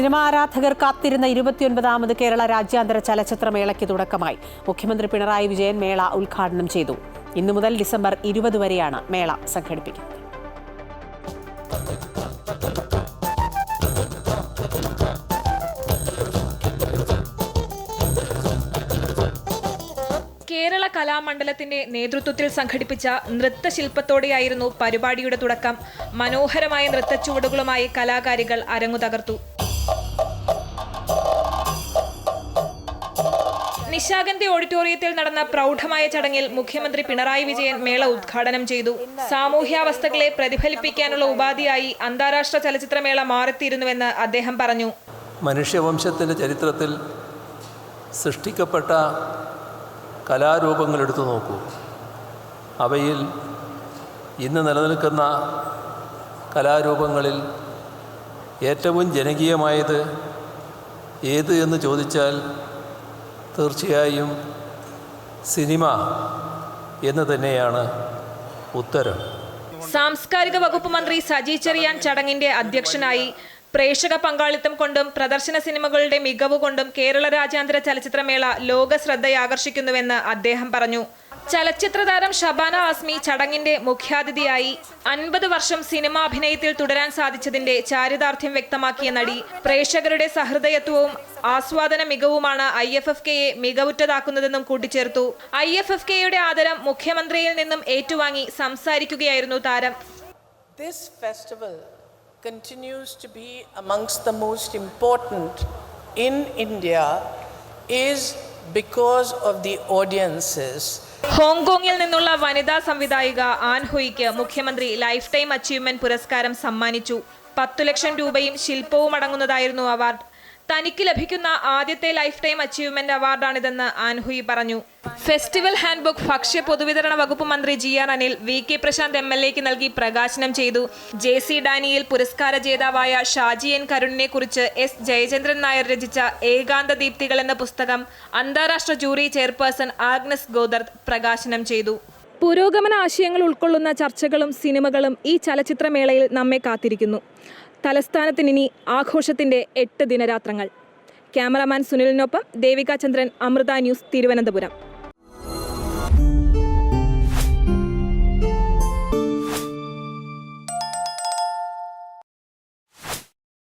Cinema ആരാധകർ കാത്തിരുന്ന ഇരുപത്തിയൊൻപതാമത് കേരള രാജ്യാന്തര ചലച്ചിത്രമേളയ്ക്ക് തുടക്കമായി. മുഖ്യമന്ത്രി പിണറായി വിജയൻ മേള ഉദ്ഘാടനം ചെയ്തു. ഇന്നു മുതൽ ഡിസംബർ ഇരുപത് വരെയാണ് മേള സംഘടിപ്പിക്കുന്നത്. കേരള കലാമണ്ഡലത്തിന്റെ നേതൃത്വത്തിൽ സംഘടിപ്പിച്ച നൃത്തശില്പത്തോടെയായിരുന്നു പരിപാടിയുടെ തുടക്കം. മനോഹരമായ നൃത്തച്ചുവടുകളുമായി കലാകാരികൾ അരങ്ങു തകർത്തു നിശാഗന്ധി ഓഡിറ്റോറിയത്തിൽ നടന്ന പ്രൗഢമായ ചടങ്ങിൽ മുഖ്യമന്ത്രി പിണറായി വിജയൻ മേള ഉദ്ഘാടനം ചെയ്തു. സാമൂഹ്യാവസ്ഥകളെ പ്രതിഫലിപ്പിക്കാനുള്ള ഉപാധിയായി അന്താരാഷ്ട്ര ചലച്ചിത്രമേള മാറിത്തീരുന്നുവെന്ന് അദ്ദേഹം പറഞ്ഞു. മനുഷ്യവംശത്തിന്റെ ചരിത്രത്തിൽ സൃഷ്ടിക്കപ്പെട്ട കലാരൂപങ്ങൾ എടുത്തു നോക്കൂ. അവയിൽ ഇന്ന് നിലനിൽക്കുന്ന കലാരൂപങ്ങളിൽ ഏറ്റവും ജനകീയമായത് ഏത് എന്ന് ചോദിച്ചാൽ തീർച്ചയായും സിനിമ എന്ന് തന്നെയാണ് ഉത്തരം. സാംസ്കാരിക വകുപ്പ് മന്ത്രി സജി ചെറിയാൻ ചടങ്ങിന്റെ അധ്യക്ഷനായി പ്രേക്ഷക പങ്കാളിത്തം കൊണ്ടും പ്രദർശന സിനിമകളുടെ മികവ് കൊണ്ടും കേരള രാജ്യാന്തര ചലച്ചിത്രമേള ലോക ശ്രദ്ധയാകർഷിക്കുന്നുവെന്ന് അദ്ദേഹം പറഞ്ഞു. ചലച്ചിത്ര താരം ഷബാന ആസ്മി ചടങ്ങിന്റെ മുഖ്യാതിഥിയായി അൻപത് വർഷം സിനിമാ അഭിനയത്തിൽ തുടരാൻ സാധിച്ചതിന്റെ ചാരിതാർത്ഥ്യം വ്യക്തമാക്കിയ നടി പ്രേക്ഷകരുടെ സഹൃദയത്വവും ആസ്വാദന മികവുമാണ് ഐ എഫ് എഫ് കെയെ മികവുറ്റതാക്കുന്നതെന്നും കൂട്ടിച്ചേർത്തു ഐ എഫ് എഫ് കെയുടെ ആദരം മുഖ്യമന്ത്രിയിൽ നിന്നും ഏറ്റുവാങ്ങി സംസാരിക്കുകയായിരുന്നു താരം This festival continues to be amongst the most important in India is because of the audiences. ഹോങ്കോങ്ങിൽ നിന്നുള്ള വനിതാ സംവിധായിക ആൻഹുയിക്ക് മുഖ്യമന്ത്രി ലൈഫ് ടൈം അച്ചീവ്മെന്റ് പുരസ്കാരം സമ്മാനിച്ചു. പത്തു ലക്ഷം രൂപയും ശില്പവും അടങ്ങുന്നതായിരുന്നു അവാർഡ്. തനിക്ക് ലഭിക്കുന്ന ആദ്യത്തെ ലൈഫ് ടൈം അച്ചീവ്മെന്റ് അവാർഡാണിതെന്ന് ആൻഹുയി പറഞ്ഞു. ഫെസ്റ്റിവൽ ഹാൻഡ്ബുക്ക് ഭക്ഷ്യ പൊതുവിതരണ വകുപ്പ് മന്ത്രി G R Anil V K Prashanth M L എക്ക് നൽകി പ്രകാശനം ചെയ്തു. ജെ സി ഡാനിയിൽ പുരസ്കാര ജേതാവായ ഷാജി എൻ കരുണിനെ കുറിച്ച് എസ് ജയചന്ദ്രൻ നായർ രചിച്ച ഏകാന്ത ദീപ്തികൾ എന്ന പുസ്തകം അന്താരാഷ്ട്ര ജൂറി ചെയർപേഴ്സൺ ആഗ്നസ് ഗോദർത്ത് പ്രകാശനം ചെയ്തു. പുരോഗമന ആശയങ്ങൾ ഉൾക്കൊള്ളുന്ന ചർച്ചകളും സിനിമകളും ഈ ചലച്ചിത്രമേളയിൽ നമ്മെ കാത്തിരിക്കുന്നു. തലസ്ഥാനത്തിനി ആഘോഷത്തിന്റെ എട്ട് ദിനരാത്രങ്ങൾ. ക്യാമറാമാൻ സുനിലിനൊപ്പം ദേവിക ചന്ദ്രൻ അമൃത ന്യൂസ് തിരുവനന്തപുരം.